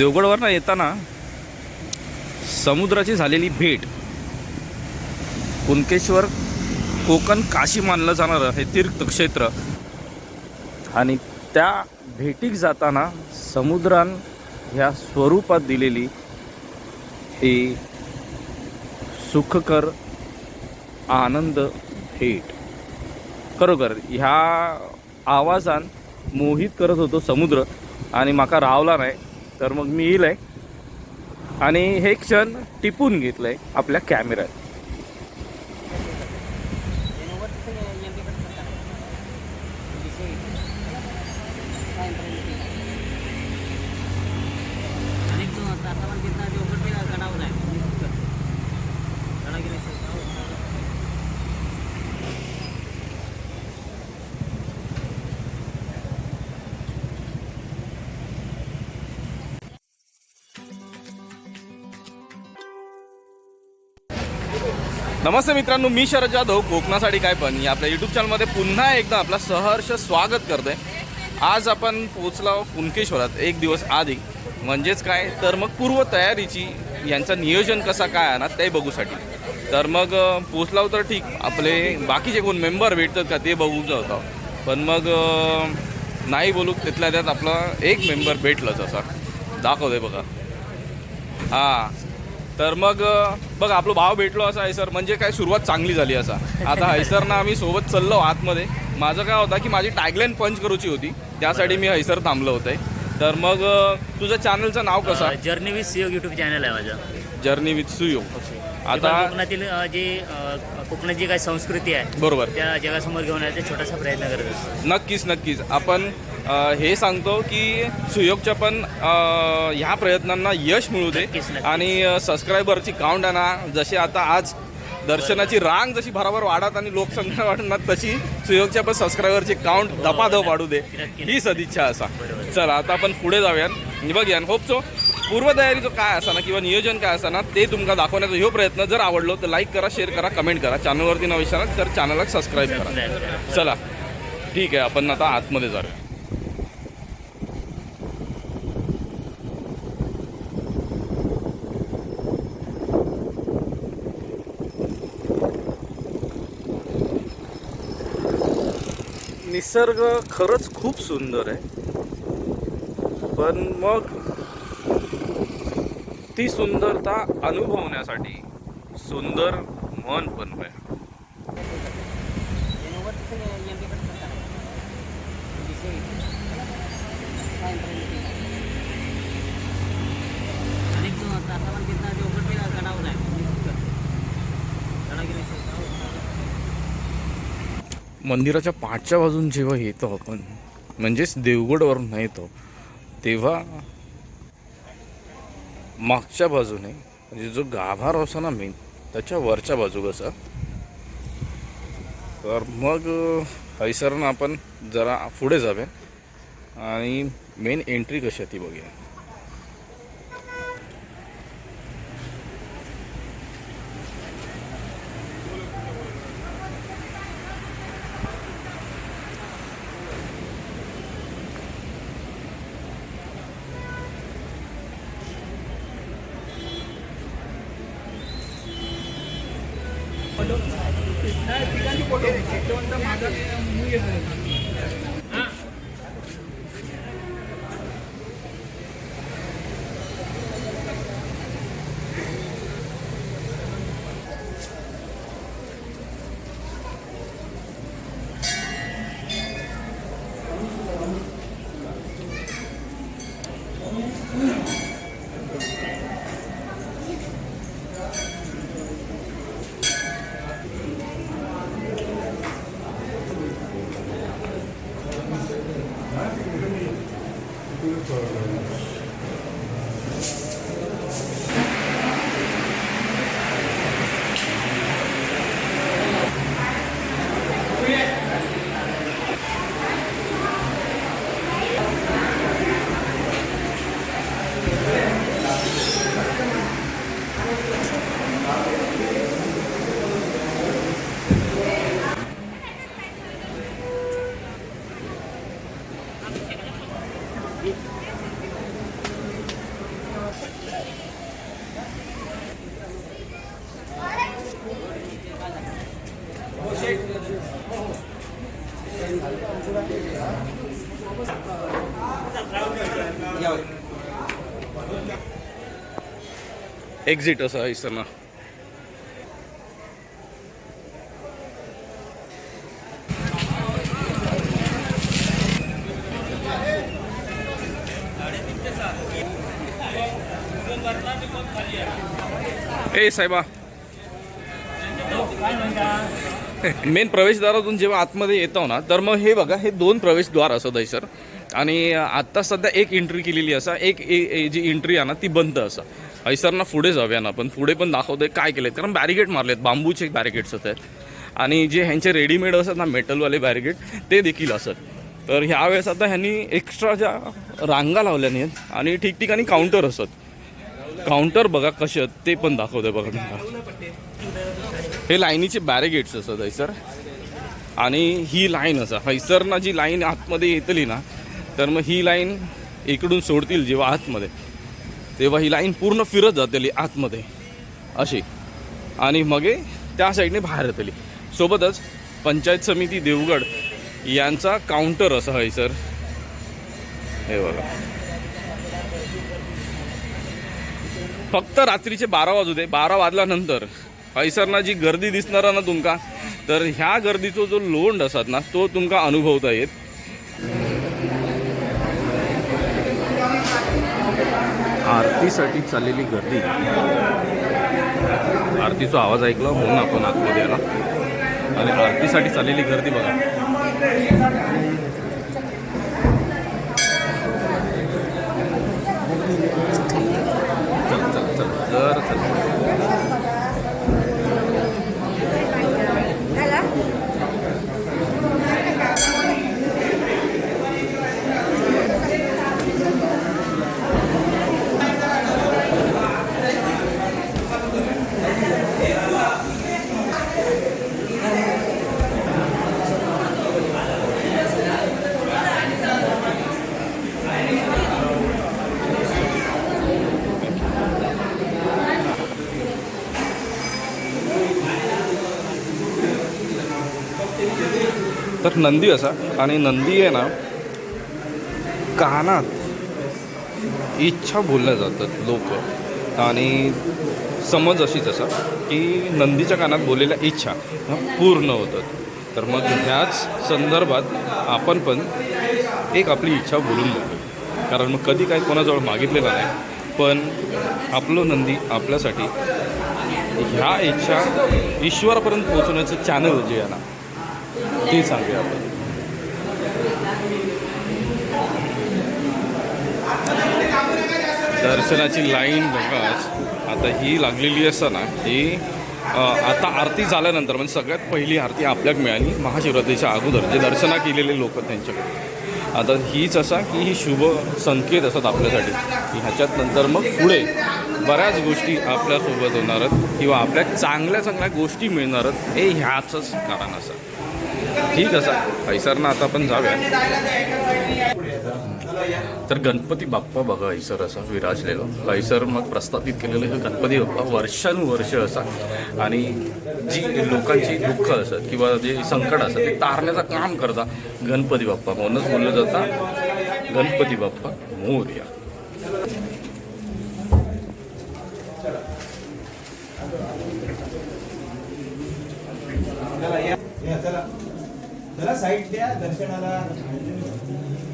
देवगडवरनं येताना समुद्राची झालेली भेट. कुणकेश्वर कोकण काशी मानलं जाणारं हे तीर्थक्षेत्र. आणि त्या भेटीक जाताना समुद्रान ह्या स्वरूपात दिलेली ही सुखकर आनंद भेट. खरोखर ह्या आवाजान मोहित करत होतो समुद्र आणि माका रावला नाही. तर मग मी येईल आहे आणि हे क्षण टिपून घेतलं आहे आपल्या कॅमेऱ्यात नमस्ते मित्रांनो मी शरद जाधव. कोकणासाठी काय पण. या आपल्या यूट्यूब चॅनलमध्ये पुन्हा एकदा आपला सहर्ष स्वागत करतोय. आज आपण पोचलो कुणकेश्वरात एक दिवस आधी. म्हणजेच काय? तर मग पूर्व तयारीची यांचं नियोजन कसा काय आहे ना ते बघूसाठी. तर मग अं, पोचलाव तर ठीक. आपले बाकीचे कोण मेंबर भेटतात का ते बघू होतं पण मग नाही बोलू तिथल्या त्यात आपला एक मेंबर भेटलंच असा दाखवतोय बघा. हां. तर मग बघ आपलं भाव भेटलो असा हैसर म्हणजे काय सुरुवात चांगली झाली असा. आता हैसरनं आम्ही सोबत चाललो आतमध्ये. माझं काय होता की माझी टॅगलाईन पंच करूची होती. त्यासाठी मी हैसर थांबलो होते. तर मग तुझं चॅनलचं नाव कसं? जर्नी विथ सियोग युट्यूब चॅनल आहे माझं. जर्नी विथ सुयो आता कोकणातील जे कोकणात जी काही संस्कृती आहे बरोबर. त्या जगासमोर घेऊन यायचा छोटासा प्रयत्न करत असतो. नक्कीच नक्कीच. आपण हे सांगतो की सुयोगच्या पण ह्या प्रयत्नांना यश मिळू दे. आणि सबस्क्रायबरची काउंट ना जशी आता आज दर्शनाची रांग जशी भराभर वाढत आणि लोकसंख्या वाढणार तशी सुयोगच्या पण सबस्क्रायबरची काउंट दपादप वाढू दे. ही सदिच्छा असा. चला आता आपण पुढे जाऊया आणि बघूया होप पूर्वतयारी जो काय असा ना किंवा नियोजन काय असा ना ते तुमका दाखवण्याचा ह्यो प्रयत्न जर आवडलो तर लाईक करा शेअर करा कमेंट करा. चॅनलवरती न विचारा तर चॅनलला सबस्क्राईब करा. चला. ठीक आहे आपण आता आतमध्ये जाऊया. निसर्ग खरंच खूप सुंदर आहे. पण मग ती सुंदरता अनुभवण्यासाठी सुंदर मन पण आहे. मंदिराच्या पाठच्या बाजून जेव्हा येतो आपण म्हणजेच देवगडवरून येतो तेव्हा मागच्या बाजूने म्हणजे जो गाभार असा ना मेन त्याच्या वरच्या बाजू कसा तर मग हैसरनं आपण जरा पुढे जाऊया. आणि मेन एंट्री कशी आहे ती बघूया. ಫೋಟೋ एक्झिट असं आहे सर ना ए साहेबा. मेन प्रवेशद्वारातून जेव्हा आतमध्ये येतो ना तर मग हे बघा हे दोन प्रवेशद्वार असत आहे सर आणि आत्ता सध्या एक एंट्री केलेली असा एक ए- ए- जी एंट्री आहे ना ती बंद असा. ना पुढे जाऊया ना आपण. पुढे पण दाखवतोय काय केलेत. कारण बॅरिगेट मारलेत बांबूचे बॅरिगेट्स होत आहेत. आणि जे ह्यांचे रेडीमेड असतात ना मेटलवाले बॅरिगेट ते देखील असत तर ह्या वेळेस आता ह्यांनी एक्स्ट्रा ज्या रांगा लावल्या नाहीत आणि ठिकठिकाणी काउंटर असत काउंटर बघा कसे आहेत ते पण दाखवतोय बघा. तुम्हाला हे लाईनीचे बॅरिगेट्स असत हैसर. आणि ही लाईन असा. हैसरना जी लाईन आतमध्ये येतली ना तर मग ही लाईन इकडून सोडतील जेव्हा आतमध्ये. तेव्हा ही लाईन पूर्ण फिरत जातेली आतमध्ये. अशी. आणि मग त्या साईडने बाहेर येतली. सोबतच पंचायत समिती देवगड यांचा काउंटर असं आहे सर हे बघा. फक्त रात्रीचे बारा वाजू दे. बारा वाजल्यानंतर हैसरना जी गर्दी दिसणार ना तुमका तर ह्या गर्दीचो जो लोंड असत ना तो तुमका अनुभवता येत. आरतीसाठी चाललेली गर्दी. आरतीचा आवाज ऐकला म्हणून आपण आतमध्ये आला. आणि आरतीसाठी चाललेली गर्दी बघा चल चल चल जर चल तर नंदी असा. आणि नंदी आहे ना कानात इच्छा बोलल्या जातात लोक. आणि समज अशीच असा की नंदीच्या कानात बोललेल्या इच्छा पूर्ण होतात. तर मग ह्याच संदर्भात आपण पण एक आपली इच्छा बोलून बघू कारण मग कधी काय कोणाजवळ मागितलेलं नाही. पण आपलं नंदी आपल्यासाठी ह्या इच्छा ईश्वरापर्यंत पोहोचवण्याचं चॅनल जे आहे ना ते सांगूया आपण. दर्शनाची लाईन बघाच आता ही लागलेली असताना ही आता आरती झाल्यानंतर म्हणजे सगळ्यात पहिली आरती आपल्याक मिळाली महाशिवरात्रीच्या अगोदर जे दर्शना केलेले लोक त्यांच्याकडे. आता हीच असा की ही शुभ संकेत असतात आपल्यासाठी. की ह्याच्यात नंतर मग पुढे बऱ्याच गोष्टी आपल्यासोबत होणार आहेत किंवा आपल्या चांगल्या चांगल्या गोष्टी मिळणार आहेत हे ह्याचंच कारण असं. ठीक असा हैसरनं आता आपण जाऊया. तर गणपती बाप्पा बघा हैसर असा विराजलेला. हैसर मग प्रस्थापित केलेलं हे गणपती बाप्पा वर्षानुवर्ष असा. आणि जी लोकांची दुःख असत किंवा जे संकट असत ते तारण्याचं काम करता गणपती बाप्पा. म्हणूनच बोललं जातं गणपती बाप्पा मोर्या. या, चला. चला साईड द्या दर्शनाला.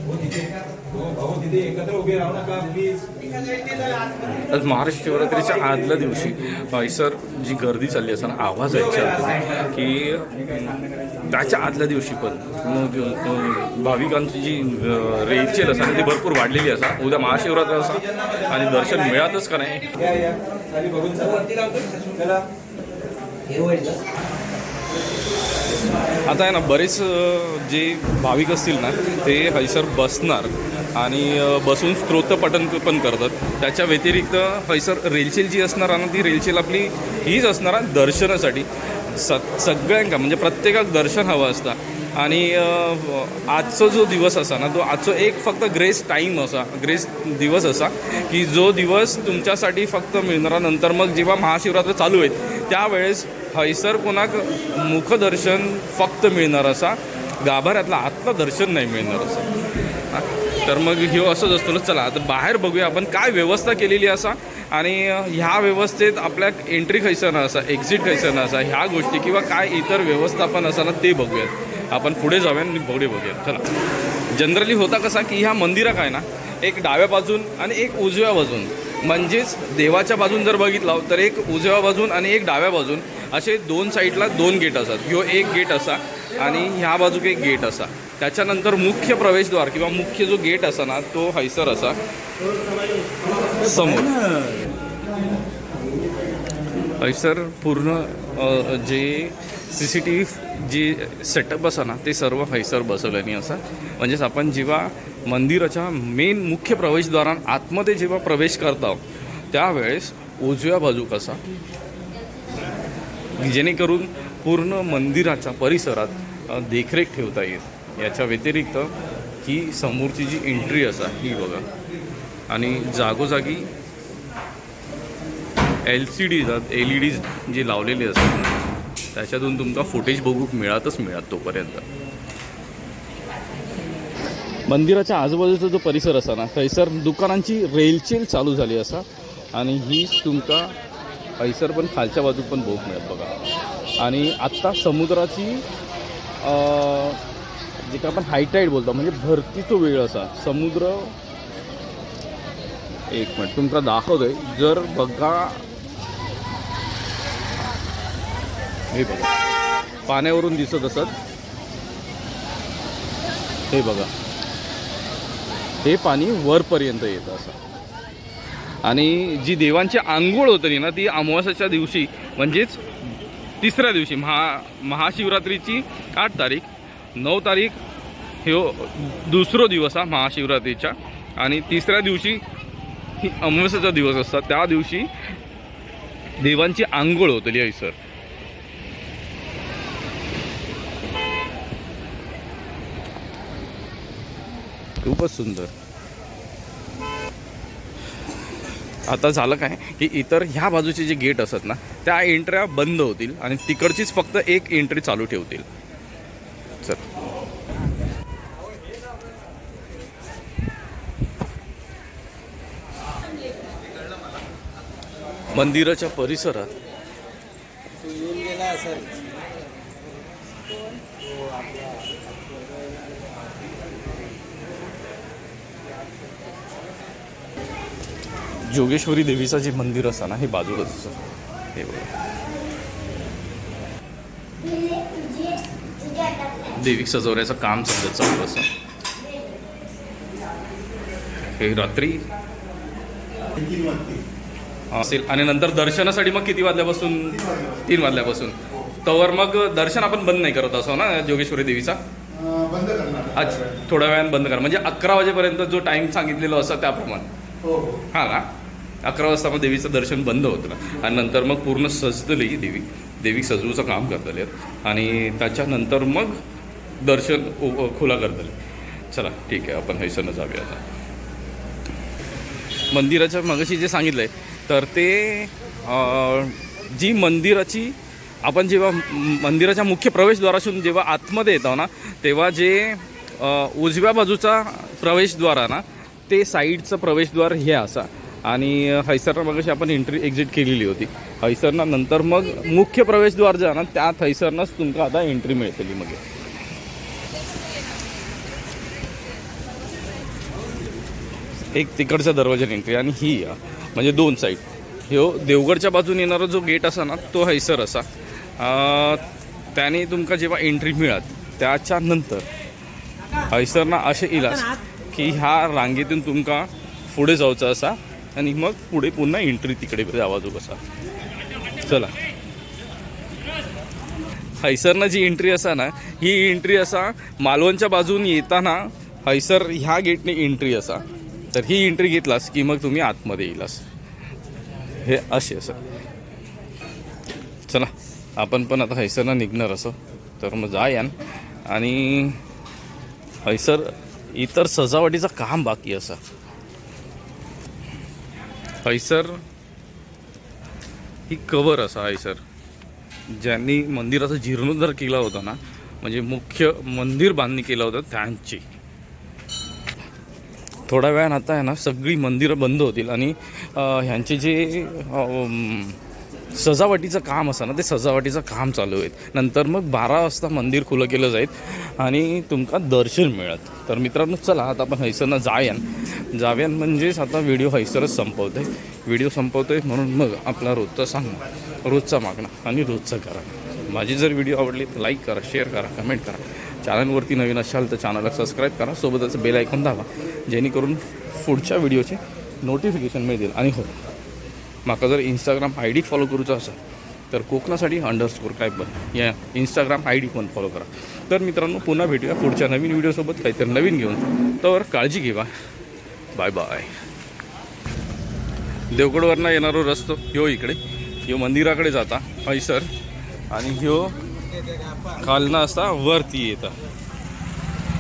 हो तिथे हो भाऊ तिथे एकत्र उभे राहू नका प्लीज आज महाराष्ट्र शिवरात्रीच्या आदल्या दिवशी हैसर जी गर्दी चालली असताना आवाज यायचा की त्याच्या आदल्या दिवशी पण भाविकांची जी अं, रेलचेल असा ती भरपूर वाढलेली असा. उद्या महाशिवरात्र असा. आणि दर्शन मिळातच का नाही? आता आहे ना बरेच जे भाविक असतील ना ते हैसर बसणार आणि बसून स्तोत्रपठण पण करतात. त्याच्या व्यतिरिक्त हैसर रेलचेल जी असणार ना ती रेलचेल आपली हीच असणार दर्शनासाठी. स सगळ्यांका म्हणजे प्रत्येकाक दर्शन हवं असतं. आणि आजचो आजचा जो दिवस असा ना तो आजचो एक फक्त ग्रेस टाईम असा ग्रेस दिवस असा की जो दिवस तुमच्यासाठी फक्त मिळणारा. नंतर मग जेव्हा महाशिवरात्र चालू आहेत त्यावेळेस हैसर कोणाक मुखदर्शन फक्त मिळणार असा. गाभाऱ्यातला आतलं दर्शन नाही मिळणार असं. तर मग ह्यो असंच असतो ना चला आता बाहेर बघूया आपण काय व्यवस्था केलेली असा. आणि ह्या व्यवस्थेत आपल्या एंट्री खैसणं असा एक्झिट खैसणं असा ह्या गोष्टी किंवा काय इतर व्यवस्थापन असा ना ते बघूयात. आपण पुढे जाऊया आणि बघडे बघूया. चला. जनरली होता कसा की ह्या मंदिरा काय ना एक डाव्या बाजून आणि एक उजव्या बाजून. म्हणजेच देवाच्या बाजून जर बघितलं तर एक उजव्या बाजून आणि एक डाव्या बाजून असे दोन साईडला दोन गेट असतात. ह्यो एक गेट असा आणि ह्या बाजूक एक गेट असा. त्याच्यानंतर मुख्य प्रवेशद्वार किंवा मुख्य जो गेट असा ना तो हैसर असा. समोर. हैसर पूर्ण जे सी सी टी व्ही जे सेटअप असा ना ते सर्व हैसर बसवल्याने असा. म्हणजेच आपण जेव्हा मंदिराच्या मेन मुख्य प्रवेशद्वारान आतमध्ये जेव्हा प्रवेश करतो त्यावेळेस उजव्या बाजूक असा जेणेकरून पूर्ण मंदिराच्या परिसरात देखरेख ठेवता येईल. याच्या व्यतिरिक्त ही समोरची जी एंट्री असा ही बघा. आणि जागोजागी L C D L E Ds जे लावलेले असतात त्याच्यातून तुमका फुटेज बघूक मिळतच मिळत तोपर्यंत. मंदिराच्या आजूबाजूचा जो परिसर असा ना थंयसर दुकानांची रेलचेल चालू झाली असा आणि ही तुमका हैसर पण खालच्या बाजूक पण बघूक मिळत बघा. आणि आत्ता समुद्राची जे काय आपण हायटाईड बोलतो म्हणजे भरतीचो वेळ असा. समुद्र एक मिनिट तुमका दाखवतोय. जर बघा हे बघा. पाण्यावरून दिसत असत. हे बघा. हे पाणी वरपर्यंत येतं असं. आणि जी देवांची आंघोळ होतली ना ती अमावास्याच्या दिवशी म्हणजेच तिसऱ्या दिवशी महा महाशिवरात्रीची आठ तारीख नऊ तारीख ह्यो हो, दुसरो दिवस हा महाशिवरात्रीच्या आणि तिसऱ्या दिवशी ही अमावस्याचा दिवस असतात. त्या दिवशी देवांची आंघोळ होतली हैसर खूपच सुंदर. आता झालं काय? की इतर ह्या बाजूचे जे गेट असतात ना त्या एंट्र्या बंद होतील आणि तिकडचीच फक्त एक एंट्री चालू ठेवतील. चल. मंदिराच्या परिसरात जोगेश्वरी देवीचं जे मंदिर असतं ना हे बाजूलाच असतं हे बघा. देवी सजवण्याचं काम सध्या चालू असं हे रात्री. असेल. आणि नंतर दर्शनासाठी मग किती वाजल्यापासून? तीन वाजल्यापासून. तवर मग दर्शन आपण बंद नाही करत असो ना जोगेश्वरी देवीचा? बंद आज थोड्या वेळाने बंद करा. म्हणजे अकरा वाजेपर्यंत जो टाइम सांगितलेला असतो त्याप्रमाणे. हो हो. हा ना? अकरा वाजता मग देवीचं दर्शन बंद होतं ना. आणि नंतर मग पूर्ण सजतली देवी. देवी सजवूचं काम करतले आणि त्याच्यानंतर मग दर्शन खुला करतले. चला ठीक आहे आपण हैसरनं जाऊया आता. मंदिराच्या मगाशी जे सांगितलं आहे तर ते जी मंदिराची आपण जेव्हा मंदिराच्या मुख्य प्रवेशद्वारातून जेव्हा आतमध्ये येतो ना तेव्हा जे उजव्या बाजूचा प्रवेशद्वार आहे ना ते साईडचं प्रवेशद्वार हे असा. आणि हैसरनं मगाशी आपण एंट्री एक्झिट केलेली होती. हैसरनं नंतर मग मुख्य प्रवेशद्वार जे ना त्या हैसरनंच तुमका आता एंट्री मिळतली मग. एक तिकडच्या दरवाजाने एंट्री आणि ही या म्हणजे दोन साईड ह्यो देवगडच्या बाजून येणारा जो गेट असा ना तो हैसर असा. त्याने तुमका जेव्हा एंट्री मिळत त्याच्यानंतर हैसरना असे इलास की ह्या रांगेतून तुमका पुढे जायचं असा आणि मग पुढे पुन्हा एंट्री तिकडे जावाजो कसा. चला. हैसरनं जी एंट्री असा ना ही एंट्री असा मालवणच्या बाजून येताना हैसर ह्या गेटने एंट्री असा. तर ही एंट्री घेतलास की मग तुम्ही आतमध्ये येईलास हे असे असं. चला आपण पण आता हैसरनं निघणार असं. तर मग जा यान. आणि हैसर इतर सजावटीचं काम बाकी असा. हैसर ही कवर असा हैसर ज्यांनी मंदिराचा जीर्णोद्धार केला होता ना म्हणजे मुख्य मंदिर बांधणी केलं होतं त्यांची. थोड्या वेळानं आता आहे ना सगळी मंदिरं बंद होतील आणि ह्यांचे जे सजावटीचं काम असं ना ते सजावटीचं काम चालू आहेत. नंतर मग बारा वाजता मंदिर खुलं केलं जाईल आणि तुमका दर्शन मिळत तर मित्रांनो चला आता आपण हैसरनं जायान जाव्यान म्हणजेच आता व्हिडिओ हैसरच आहे व्हिडिओ संपवतो आहे म्हणून मग आपला रोजचा सांगणं रोजचा मागणं आणि रोजचा करा. माझी जर व्हिडिओ आवडली तर लाईक करा शेअर करा कमेंट करा. चॅनलवरती नवीन असाल तर चॅनलला सबस्क्राईब करा सोबतच बेल ऐकून दाबा जेणेकरून पुढच्या व्हिडिओचे नोटिफिकेशन मिळतील. आणि हो म्हाका जर इंस्टाग्राम आय डी फॉलो करूचो आसा तर कोकणासाठी अंडरस्कोर काय पण या इंस्टाग्राम आय डी पण फॉलो करा. तर मित्रांनो पुन्हा भेटूया पुढच्या नवीन व्हिडिओसोबत काहीतरी नवीन घेऊन. तर काळजी घेवा. बाय बाय देवगडवरनं येणारो रस्तो ह्यो इकडे. ह्यो मंदिराकडे जाता. हैसर आणि ह्यो खालना असता वरती येता.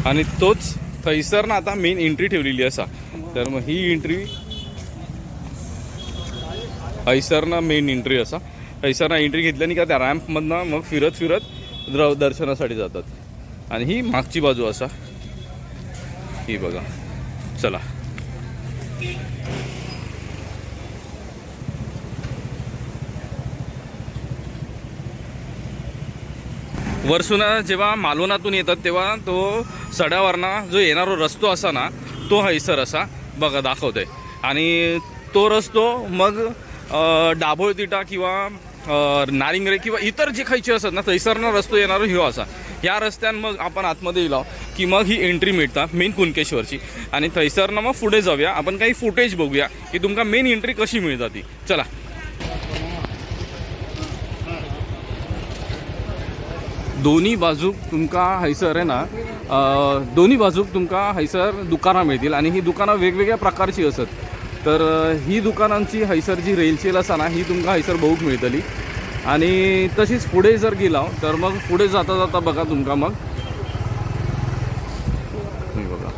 आणि तोच थंयसर ना आता मेन एंट्री ठेवलेली असा. तर मग ही एंट्री हैसरनं मेन एंट्री असा. हैसरनं एंट्री घेतल्याने का त्या रॅम्पमधनं मग फिरत फिरत द्र दर्शनासाठी जातात. आणि ही मागची बाजू असा. ही बघा. चला. वरसुना जेव्हा मालवणातून येतात तेव्हा तो सड्यावरना जो येणारा रस्तो असा ना तो हैसर असा. बघा दाखवतोय. आणि तो रस्तो मग डाभोळ तिटा किंवा नारिंगरे किंवा इतर जे खायचे असतात ना थैसरनं रस्तो येणार ह्यो असा. या रस्त्यान मग आपण आतमध्ये येलो की मग ही एंट्री मिळता मेन कुणकेश्वरची. आणि थैसरनं मग पुढे जाऊया. आपण काही फुटेज बघूया की तुमका मेन एंट्री कशी मिळता ती. चला. दोन्ही बाजूक तुमका हैसर आहे ना दोन्ही बाजूक तुमका हैसर दुकानं मिळतील. आणि ही दुकानं वेगवेगळ्या प्रकारची असत. तर ही दुकानांची हैसर जी रेलचेल असा ना ही तुमका हैसर बघूक मिळतली. आणि तशीच पुढे जर गेला तर मग पुढे जाता जाता बघा तुमका मग. बघा.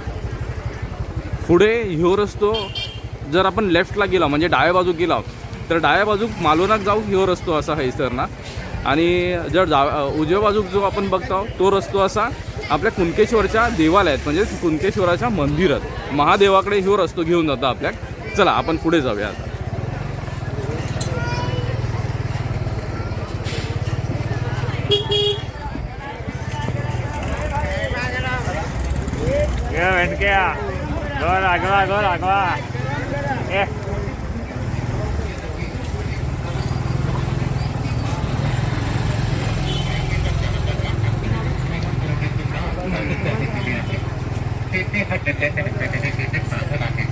पुढे ह्यो रस्तो जर आपण लेफ्टला गेला म्हणजे डाव्या बाजूक गेला तर डाव्या बाजूक मालवणाक जाऊ ह्यो रस्तो असा हैसर ना आणि जर जा उजव्या बाजूक जो आपण बघतो तो रस्तो असा आपल्या कुणकेश्वरच्या देवालयात म्हणजे कुणकेश्वराच्या मंदिरात महादेवाकडे ह्यो रस्तो घेऊन जातो आपल्या चला आपण पुढे जाऊया आता. ये वेंटक्या गोर आगवा गोर आगवा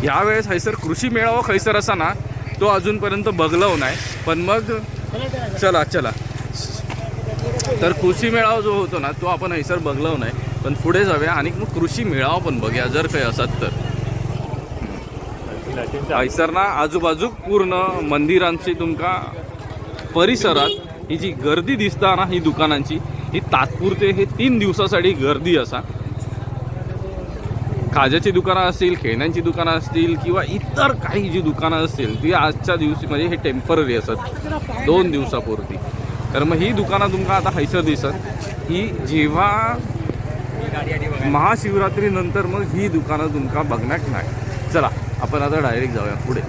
ह्यावेळेस यावेळेस हैसर कृषी मेळावा खैसर असा ना तो अजूनपर्यंत बघलव नाही पण मग चला चला. तर कृषी मेळावा जो होतो ना तो आपण हैसर बघलव नाही पण पुढे जाऊया आणि मग कृषी मेळावा पण बघूया जर काही असत तर. हैसर ना आजूबाजूक पूर्ण मंदिरांची तुमका परिसरात ही जी गर्दी दिसता ना ही दुकानांची ही तात्पुरते हे तीन दिवसासाठी गर्दी असा. खाज्याची दुकानं असतील खेळण्यांची दुकानं असतील किंवा इतर काही जी दुकानं असतील ती आजच्या दिवशी म्हणजे हे टेंपररी असत दोन दिवसापुरती. तर मग ही दुकानं तुमका आता हैसर दिसत. ही जेव्हा महाशिवरात्रीनंतर मग ही दुकानं तुमका बघण्यात नाही. चला आपण आता डायरेक्ट जाऊया पुढे.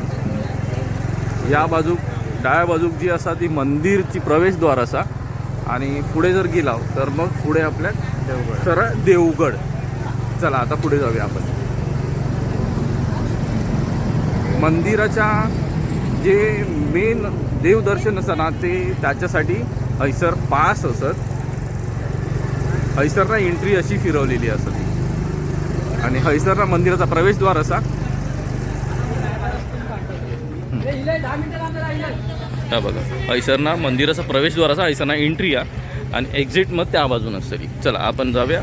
या बाजूक डाव्या बाजूक जी असा ती मंदिरची प्रवेशद्वार असा. आणि पुढे जर गेला तर मग पुढे आपल्या सरळ देवगड. चला आता पुढे जाऊया आपण. मंदिराच्या जे मेन देवदर्शन असतं ना ते त्याच्यासाठी हैसर पास असत. हैसरला एंट्री अशी फिरवलेली असत. आणि हैसरला मंदिराचा प्रवेशद्वार असा. हा बघा हैसरना मंदिराचा प्रवेशद्वार असा हैसरना एंट्री या. आणि एक्झिट मग त्या बाजून असतरी चला आपण जाऊया.